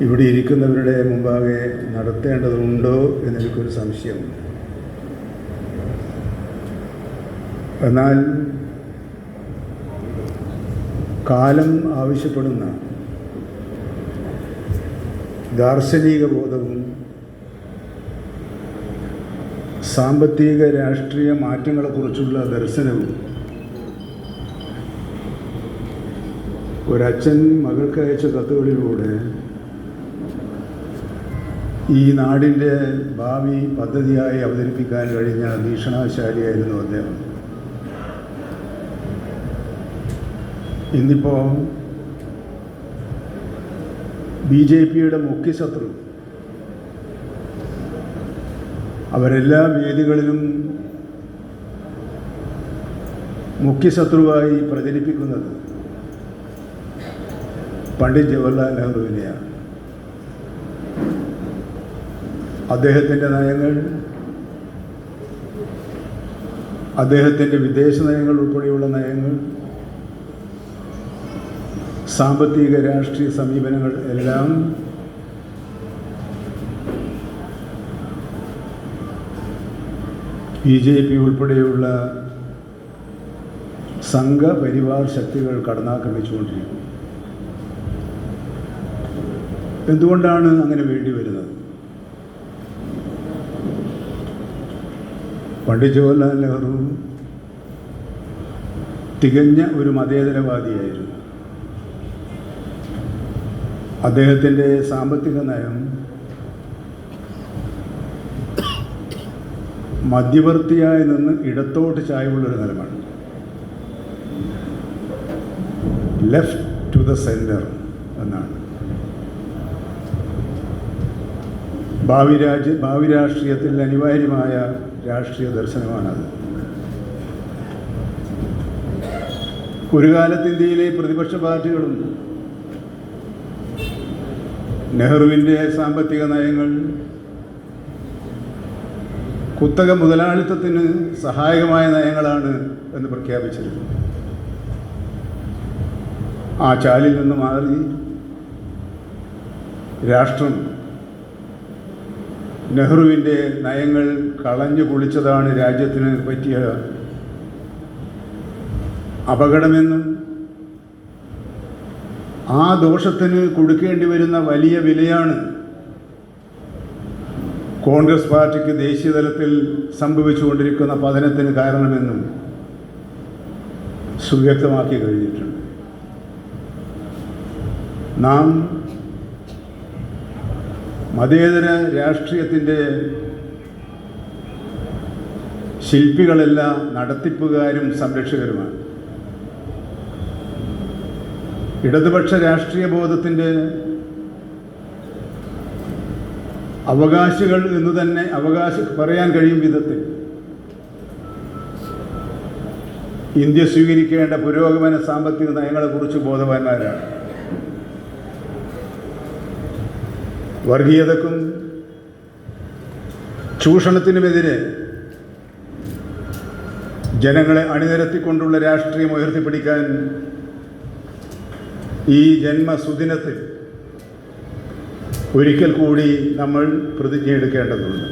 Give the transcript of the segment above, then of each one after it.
ഇവിടെ ഇരിക്കുന്നവരുടെ മുമ്പാകെ നടത്തേണ്ടതുണ്ടോ എന്നെനിക്കൊരു സംശയമുണ്ട് എന്നാൽ കാലം ആവശ്യപ്പെടുന്ന ദാർശനിക ബോധവും സാമ്പത്തിക രാഷ്ട്രീയ മാറ്റങ്ങളെക്കുറിച്ചുള്ള ദർശനവും ഒരച്ഛൻ മകൾക്ക് അയച്ച കത്തുകളിലൂടെ ഈ നാടിന്റെ ഭാവി പദ്ധതിയായി അവതരിപ്പിക്കാൻ കഴിഞ്ഞ ഭീഷണാശാലിയായിരുന്നു അദ്ദേഹം. ഇന്നിപ്പോൾ ബി ജെ പിയുടെ മുഖ്യശത്രു അവരെല്ലാ വേദികളിലും മുഖ്യശത്രുവായി പ്രചരിപ്പിക്കുന്നത് പണ്ഡിറ്റ് ജവഹർലാൽ നെഹ്റുവിനെയാണ്. അദ്ദേഹത്തിന്റെ നയങ്ങൾ അദ്ദേഹത്തിന്റെ വിദേശ നയങ്ങൾ ഉൾപ്പെടെയുള്ള നയങ്ങൾ സാമ്പത്തിക രാഷ്ട്രീയ സമീപനങ്ങൾ എല്ലാം ബി ജെ പി ഉൾപ്പെടെയുള്ള സംഘപരിവാർ ശക്തികൾ കടന്നാക്രമിച്ചുകൊണ്ടിരിക്കുന്നു. എന്തുകൊണ്ടാണ് അങ്ങനെ വേണ്ടി വരുന്നത്? പണ്ഡിറ്റ് ജവഹർലാൽ നെഹ്റു തികഞ്ഞ ഒരു മതേതരവാദിയായിരുന്നു. അദ്ദേഹത്തിന്റെ സാമ്പത്തിക നയം മധ്യവർത്തിയായി നിന്ന് ഇടത്തോട്ട് ചായവുള്ളൊരു നിലമാണ് ലെഫ്റ്റ് ടു ദ സെന്റർ എന്നാണ്. ഭാവി രാജ്യ ഭാവി രാഷ്ട്രീയത്തിൽ അനിവാര്യമായ രാഷ്ട്രീയ ദർശനമാണത്. ഒരു കാലത്ത് ഇന്ത്യയിലെ പ്രതിപക്ഷ പാർട്ടികളും നെഹ്റുവിന്റെ സാമ്പത്തിക നയങ്ങൾ കുത്തക മുതലാളിത്തത്തിന് സഹായകമായ നയങ്ങളാണ് എന്ന് പ്രഖ്യാപിച്ചിരുന്നു. ആ ചാലിൽ നിന്ന് മാറി രാഷ്ട്രം നെഹ്റുവിന്റെ നയങ്ങൾ കളഞ്ഞു കുളിച്ചതാണ് രാജ്യത്തിന് പറ്റിയ അപകടമെന്നും ആ ദോഷത്തിന് കൊടുക്കേണ്ടി വരുന്ന വലിയ വിലയാണ് കോൺഗ്രസ് പാർട്ടിക്ക് ദേശീയ തലത്തിൽ സംഭവിച്ചുകൊണ്ടിരിക്കുന്ന പതനത്തിന് കാരണമെന്നും സുവ്യക്തമാക്കി കഴിഞ്ഞിട്ടുണ്ട്. നാം മതേതര രാഷ്ട്രീയത്തിന്റെ ശില്പികളെല്ലാം നടത്തിപ്പുകാരും സംരക്ഷകരുമാണ്. ഇടതുപക്ഷ രാഷ്ട്രീയ ബോധത്തിന്റെ അവകാശികൾ എന്ന് തന്നെ അവകാശ പറയാൻ കഴിയും വിധത്തിൽ. ഇന്ത്യ സ്വീകരിക്കേണ്ട പുരോഗമന സാമ്പത്തിക നയങ്ങളെക്കുറിച്ച് ബോധവാന്മാരാണ്. വർഗീയതക്കും ചൂഷണത്തിനുമെതിരെ ജനങ്ങളെ അണിനിരത്തിക്കൊണ്ടുള്ള രാഷ്ട്രീയം ഉയർത്തിപ്പിടിക്കാൻ ഈ ജന്മസുദിനത്തിൽ ഒരിക്കൽ കൂടി നമ്മൾ പ്രതിജ്ഞ എടുക്കേണ്ടതുണ്ട്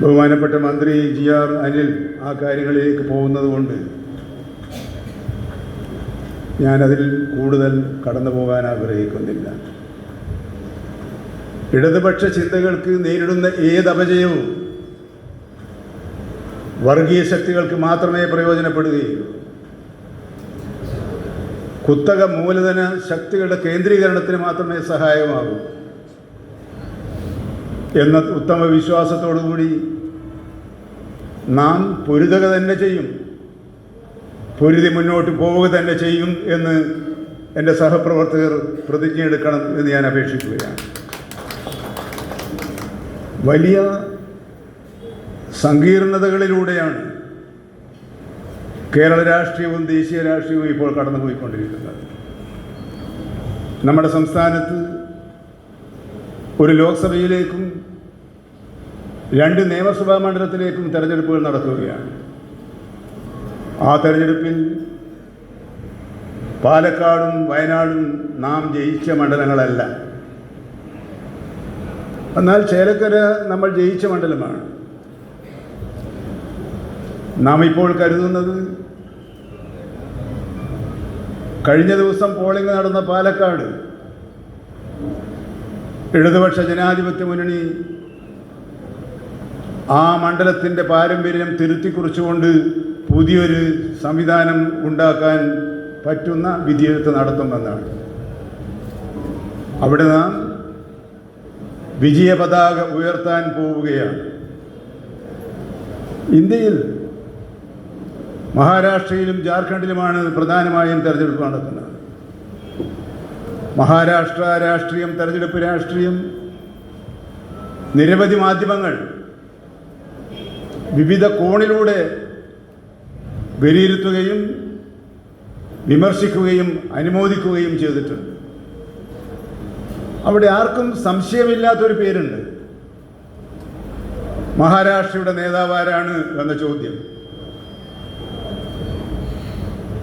ബഹുമാനപ്പെട്ട മന്ത്രി ജി ആർ അനിൽ ആ കാര്യങ്ങളിലേക്ക് പോകുന്നത് കൊണ്ട് ഞാനതിൽ കൂടുതൽ കടന്നു പോകാൻ ആഗ്രഹിക്കുന്നില്ല. ഇടതുപക്ഷ ചിന്തകൾക്ക് നേരിടുന്ന ഏത് അപജയവും വർഗീയ ശക്തികൾക്ക് മാത്രമേ പ്രയോജനപ്പെടുകയുള്ളൂ. കുത്തക മൂലധന ശക്തികളുടെ കേന്ദ്രീകരണത്തിന് മാത്രമേ സഹായമാകൂ എന്ന ഉത്തമ വിശ്വാസത്തോടുകൂടി നാം പൊരുതുക തന്നെ ചെയ്യും പൊരുതി മുന്നോട്ട് പോവുക തന്നെ ചെയ്യും എന്ന് എന്റെ സഹപ്രവർത്തകർ പ്രതിജ്ഞയെടുക്കണം എന്ന് ഞാൻ അപേക്ഷിക്കുകയാണ്. വലിയ സങ്കീർണതകളിലൂടെയാണ് കേരള രാഷ്ട്രീയവും ദേശീയ രാഷ്ട്രീയവും ഇപ്പോൾ കടന്നുപോയിക്കൊണ്ടിരിക്കുന്നത്. നമ്മുടെ സംസ്ഥാനത്ത് ഒരു ലോക്സഭയിലേക്കും രണ്ട് നിയമസഭാ മണ്ഡലത്തിലേക്കും തെരഞ്ഞെടുപ്പുകൾ നടക്കുകയാണ്. ആ തെരഞ്ഞെടുപ്പിൽ പാലക്കാടും വയനാടും നാം ജയിച്ച മണ്ഡലങ്ങളല്ല. എന്നാൽ ചേലക്കര നമ്മൾ ജയിച്ച മണ്ഡലമാണ്. നാം ഇപ്പോൾ കരുതുന്നത് കഴിഞ്ഞ ദിവസം പോളിംഗ് നടന്ന പാലക്കാട് ഇടതുപക്ഷ ജനാധിപത്യ മുന്നണി ആ മണ്ഡലത്തിന്റെ പാരമ്പര്യം തിരുത്തിക്കുറിച്ചുകൊണ്ട് പുതിയൊരു സംവിധാനം ഉണ്ടാക്കാൻ പറ്റുന്ന വിധിയെഴുത്ത് നടത്തുമെന്നാണ്. അവിടെ നാം വിജയ പതാക ഉയർത്താൻ പോവുകയാണ്. ഇന്ത്യയിൽ മഹാരാഷ്ട്രയിലും ജാർഖണ്ഡിലുമാണ് പ്രധാനമായും തെരഞ്ഞെടുപ്പ് നടക്കുന്നത്. മഹാരാഷ്ട്ര രാഷ്ട്രീയം തെരഞ്ഞെടുപ്പ് രാഷ്ട്രീയം നിരവധി മാധ്യമങ്ങൾ വിവിധ കോണിലൂടെ വിലയിരുത്തുകയും വിമർശിക്കുകയും അനുമോദിക്കുകയും ചെയ്തിട്ടുണ്ട്. അവിടെ ആർക്കും സംശയമില്ലാത്തൊരു പേരുണ്ട്. മഹാരാഷ്ട്രയുടെ നേതാവാരാണ് എന്ന ചോദ്യം.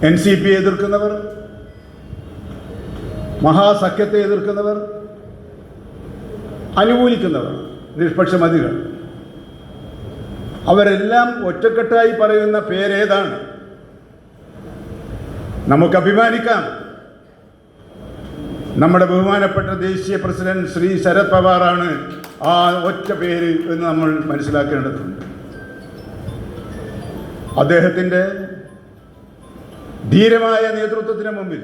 എൻ സി പി എതിർക്കുന്നവർ മഹാസഖ്യത്തെ എതിർക്കുന്നവർ അനുകൂലിക്കുന്നവർ നിഷ്പക്ഷമതികൾ അവരെല്ലാം ഒറ്റക്കെട്ടായി പറയുന്ന പേരേതാണ്? നമുക്ക് അഭിമാനിക്കാം. നമ്മുടെ ബഹുമാനപ്പെട്ട ദേശീയ പ്രസിഡന്റ് ശ്രീ ശരത് പവാറാണ് ആ ഒറ്റ പേര് എന്ന് നമ്മൾ മനസ്സിലാക്കേണ്ടതുണ്ട്. അദ്ദേഹത്തിന്റെ ധീരമായ നേതൃത്വത്തിന് മുമ്പിൽ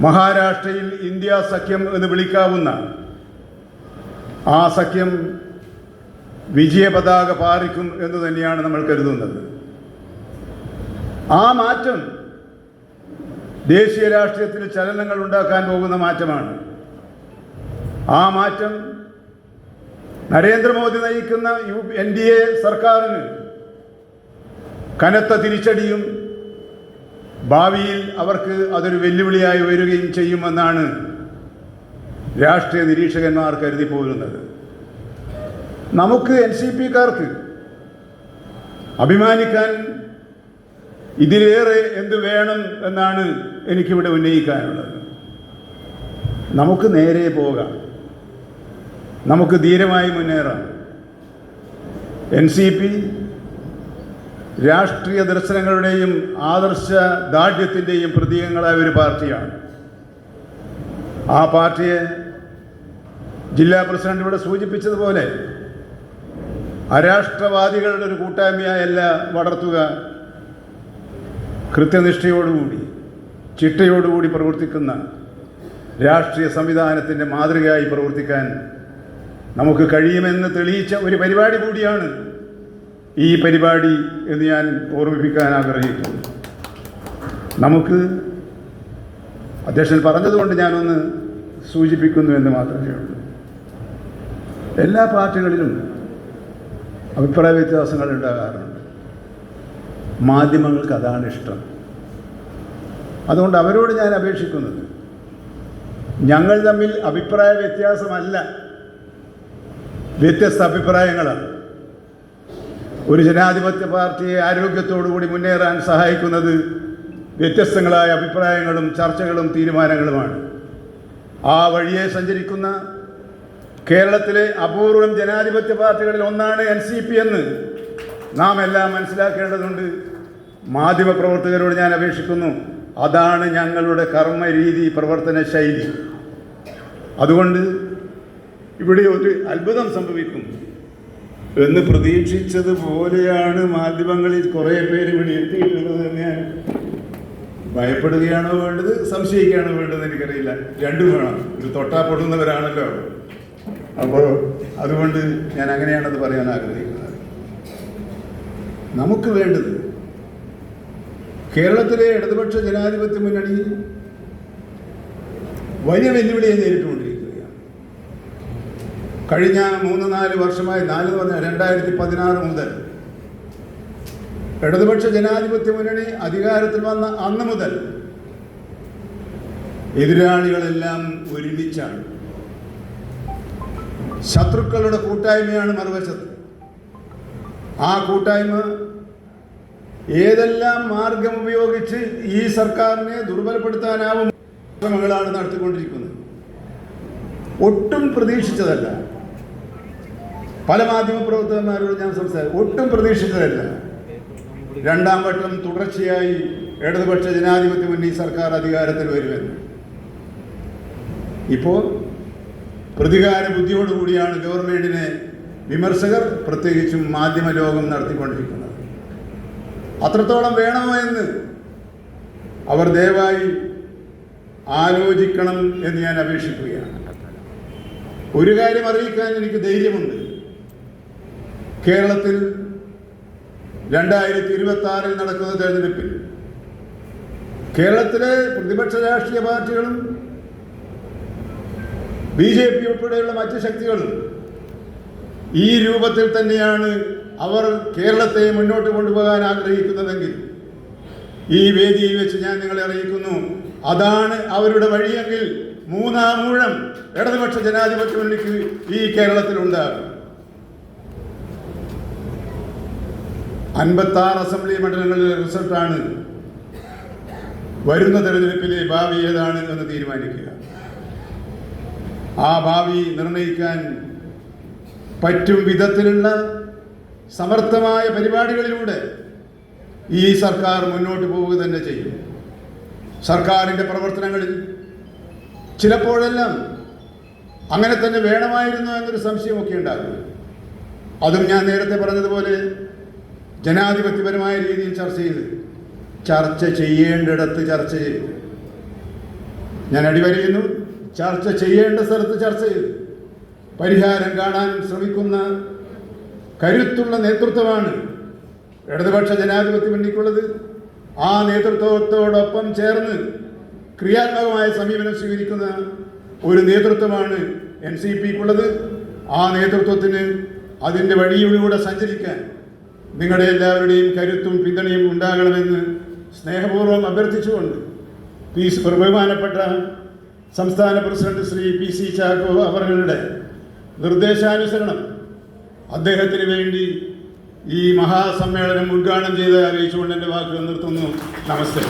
മഹാരാഷ്ട്രയിൽ ഇന്ത്യ സഖ്യം എന്ന് വിളിക്കാവുന്ന ആ സഖ്യം വിജയപതാക പാറിക്കും എന്ന് തന്നെയാണ് നമ്മൾ കരുതുന്നത്. ആ മാറ്റം ദേശീയ രാഷ്ട്രീയത്തിൽ ചലനങ്ങൾ ഉണ്ടാക്കാൻ പോകുന്ന മാറ്റമാണ്. ആ മാറ്റം നരേന്ദ്രമോദി നയിക്കുന്ന യു എൻ ഡി എ സർക്കാരിന് കനത്ത തിരിച്ചടിയും ഭാവിയിൽ അവർക്ക് അതൊരു വെല്ലുവിളിയായി വരികയും ചെയ്യുമെന്നാണ് രാഷ്ട്രീയ നിരീക്ഷകന്മാർ കരുതി പോരുന്നത്. നമുക്ക് എൻ സി പിക്കാർക്ക് അഭിമാനിക്കാൻ ഇതിലേറെ എന്ത് വേണം എന്നാണ് എനിക്കിവിടെ ഉന്നയിക്കാനുള്ളത്. നമുക്ക് നേരെ പോകാം. നമുക്ക് ധീരമായി മുന്നേറാം. എൻ സി പി രാഷ്ട്രീയ ദർശനങ്ങളുടെയും ആദർശ ദാർഢ്യത്തിന്റെയും പ്രതീകങ്ങളായ ഒരു പാർട്ടിയാണ്. ആ പാർട്ടിയെ ജില്ലാ പ്രസിഡന്റ് ഇവിടെ സൂചിപ്പിച്ചതുപോലെ അരാഷ്ട്രവാദികളുടെ ഒരു കൂട്ടായ്മയായല്ല വളർത്തുക കൃത്യനിഷ്ഠയോടുകൂടി ചിട്ടയോടുകൂടി പ്രവർത്തിക്കുന്ന രാഷ്ട്രീയ സംവിധാനത്തിന്റെ മാതൃകയായി പ്രവർത്തിക്കാൻ നമുക്ക് കഴിയുമെന്ന് തെളിയിച്ച ഒരു പരിപാടി കൂടിയാണ് ഈ പരിപാടി എന്ന് ഞാൻ ഓർമ്മിപ്പിക്കാൻ ആഗ്രഹിക്കുന്നു. നമുക്ക് അധ്യക്ഷൻ പറഞ്ഞതുകൊണ്ട് ഞാനൊന്ന് സൂചിപ്പിക്കുന്നു എന്ന് മാത്രമേ ഉള്ളൂ. എല്ലാ പാർട്ടികളിലും അഭിപ്രായ വ്യത്യാസങ്ങൾ ഉണ്ടാകാറുണ്ട്. മാധ്യമങ്ങൾക്ക് അതാണ് ഇഷ്ടം. അതുകൊണ്ട് അവരോട് ഞാൻ അപേക്ഷിക്കുന്നത് ഞങ്ങൾ തമ്മിൽ അഭിപ്രായ വ്യത്യാസമല്ല. വ്യത്യസ്ത അഭിപ്രായങ്ങളാണ്. ഒരു ജനാധിപത്യ പാർട്ടിയെ ആരോഗ്യത്തോടുകൂടി മുന്നേറാൻ സഹായിക്കുന്നത് വ്യത്യസ്തങ്ങളായ അഭിപ്രായങ്ങളും ചർച്ചകളും തീരുമാനങ്ങളുമാണ്. ആ വഴിയെ സഞ്ചരിക്കുന്ന കേരളത്തിലെ അപൂർവം ജനാധിപത്യ പാർട്ടികളിൽ ഒന്നാണ് എൻ സി പി എന്ന്. നാം എല്ലാം മനസ്സിലാക്കേണ്ടതുണ്ട്. മാധ്യമപ്രവർത്തകരോട് ഞാൻ അപേക്ഷിക്കുന്നു. അതാണ് ഞങ്ങളുടെ കർമ്മരീതി പ്രവർത്തന ശൈലി. അതുകൊണ്ട് ഇവിടെ ഒരു അത്ഭുതം സംഭവിക്കും. എന്ന് പ്രതീക്ഷിച്ചതുപോലെയാണ് മാധ്യമങ്ങളിൽ കുറേ പേര് ഇവിടെ എത്തിയിട്ടുള്ളത് ഞാൻ ഭയപ്പെടുകയാണോ വേണ്ടത് സംശയിക്കുകയാണോ വേണ്ടത് എനിക്കറിയില്ല. രണ്ടും വേണം ഇത് തൊട്ടാ പൊടുന്നവരാണല്ലോ അപ്പോൾ അതുകൊണ്ട് ഞാൻ അങ്ങനെയാണത് പറയാൻ ആഗ്രഹിക്കുന്നത്. നമുക്ക് വേണ്ടത് കേരളത്തിലെ ഇടതുപക്ഷ ജനാധിപത്യ മുന്നണി വലിയ വെല്ലുവിളിയെ നേരിട്ടുകൊണ്ടിരിക്കുകയാണ്. കഴിഞ്ഞ മൂന്ന് നാല് വർഷമായി നാല് പറഞ്ഞ രണ്ടായിരത്തി പതിനാറ് മുതൽ ഇടതുപക്ഷ ജനാധിപത്യ മുന്നണി അധികാരത്തിൽ വന്ന അന്ന് മുതൽ എതിരാളികളെല്ലാം ഒരുമിച്ചാണ്. ശത്രുക്കളുടെ കൂട്ടായ്മയാണ് മറുവശത്ത്. ആ കൂട്ടായ്മ ഏതെല്ലാം മാർഗം ഉപയോഗിച്ച് ഈ സർക്കാരിനെ ദുർബലപ്പെടുത്താനാവും ശ്രമങ്ങളാണ് നടത്തിക്കൊണ്ടിരിക്കുന്നത്. ഒട്ടും പ്രതീക്ഷിച്ചതല്ല. പല മാധ്യമപ്രവർത്തകന്മാരോട് ഞാൻ സംസാരിച്ചു. ഒട്ടും പ്രതീക്ഷിച്ചതല്ല. രണ്ടാം വട്ടം തുടർച്ചയായി ഇടതുപക്ഷ ജനാധിപത്യ മുന്നണി സർക്കാർ അധികാരത്തിൽ വരുമെന്ന്. ഇപ്പോൾ പ്രതികാര ബുദ്ധിയോടുകൂടിയാണ് ഗവൺമെന്റിനെ വിമർശകർ പ്രത്യേകിച്ചും മാധ്യമ ലോകം നടത്തിക്കൊണ്ടിരിക്കുന്നത്. അത്രത്തോളം വേണമോ എന്ന് അവർ ദയവായി ആലോചിക്കണം എന്ന് ഞാൻ അപേക്ഷിക്കുകയാണ്. ഒരു കാര്യം അറിയിക്കാൻ എനിക്ക് ധൈര്യമുണ്ട്. കേരളത്തിൽ രണ്ടായിരത്തി ഇരുപത്തി ആറിൽ നടക്കുന്ന തെരഞ്ഞെടുപ്പിൽ കേരളത്തിലെ പ്രതിപക്ഷ രാഷ്ട്രീയ പാർട്ടികളും ബി ജെ പി ഉൾപ്പെടെയുള്ള മറ്റ് ശക്തികളും ഈ രൂപത്തിൽ തന്നെയാണ് അവർ കേരളത്തെ മുന്നോട്ട് കൊണ്ടുപോകാൻ ആഗ്രഹിക്കുന്നതെങ്കിൽ ഈ വേദിയിൽ വെച്ച് ഞാൻ നിങ്ങളെ അറിയിക്കുന്നു. അതാണ് അവരുടെ വഴിയെങ്കിൽ മൂന്നാം മൂഴം ഇടതുപക്ഷ ജനാധിപത്യ മുന്നണിക്ക് ഈ കേരളത്തിൽ ഉണ്ടാകും അൻപത്തി ആറ് അസംബ്ലി മണ്ഡലങ്ങളിലെ റിസൾട്ടാണ്. വരുന്ന തെരഞ്ഞെടുപ്പിലെ ഭാവി ഏതാണ് എന്ന് തീരുമാനിക്കുക. ആ ഭാവി നിർണയിക്കാൻ പറ്റും വിധത്തിലുള്ള സമർത്ഥമായ പരിപാടികളിലൂടെ ഈ സർക്കാർ മുന്നോട്ട് പോവുക തന്നെ ചെയ്യും. സർക്കാരിന്റെ പ്രവർത്തനങ്ങളിൽ ചിലപ്പോഴെല്ലാം അങ്ങനെ തന്നെ വേണമായിരുന്നു എന്നൊരു സംശയമൊക്കെ ഉണ്ടാകും. അതും ഞാൻ നേരത്തെ പറഞ്ഞതുപോലെ ജനാധിപത്യപരമായ രീതിയിൽ ചർച്ച ചെയ്ത് ചർച്ച ചെയ്യേണ്ടിടത്ത് ചർച്ച ചെയ്തു. ഞാൻ അടിവരയുന്നു ചർച്ച ചെയ്യേണ്ട സ്ഥലത്ത് ചർച്ച ചെയ്തു. പരിഹാരം കാണാൻ ശ്രമിക്കുന്ന കരുത്തുള്ള നേതൃത്വമാണ് ഇടതുപക്ഷ ജനാധിപത്യ മുന്നിക്കുള്ളത്. ആ നേതൃത്വത്തോടൊപ്പം ചേർന്ന് ക്രിയാത്മകമായ സമീപനം സ്വീകരിക്കുന്ന ഒരു നേതൃത്വമാണ് എൻ സി പിക്കുള്ളത്. ആ നേതൃത്വത്തിന് അതിന്റെ വഴിയിലൂടെ സഞ്ചരിക്കാൻ നിങ്ങളുടെ എല്ലാവരുടെയും കരുത്തും പിന്തുണയും ഉണ്ടാകണമെന്ന് സ്നേഹപൂർവം അഭ്യർത്ഥിച്ചുകൊണ്ട് പി ബഹുമാനപ്പെട്ട സംസ്ഥാന president Shri P C Chacko അവരുടെ നിർദ്ദേശാനുസരണം അദ്ദേഹത്തിന് വേണ്ടി ഈ മഹാസമ്മേളനം ഉദ്ഘാടനം ചെയ്ത് അറിയിച്ചുകൊണ്ട് എന്റെ വാക്കുകൾ നിർത്തുന്നു. നമസ്തേ.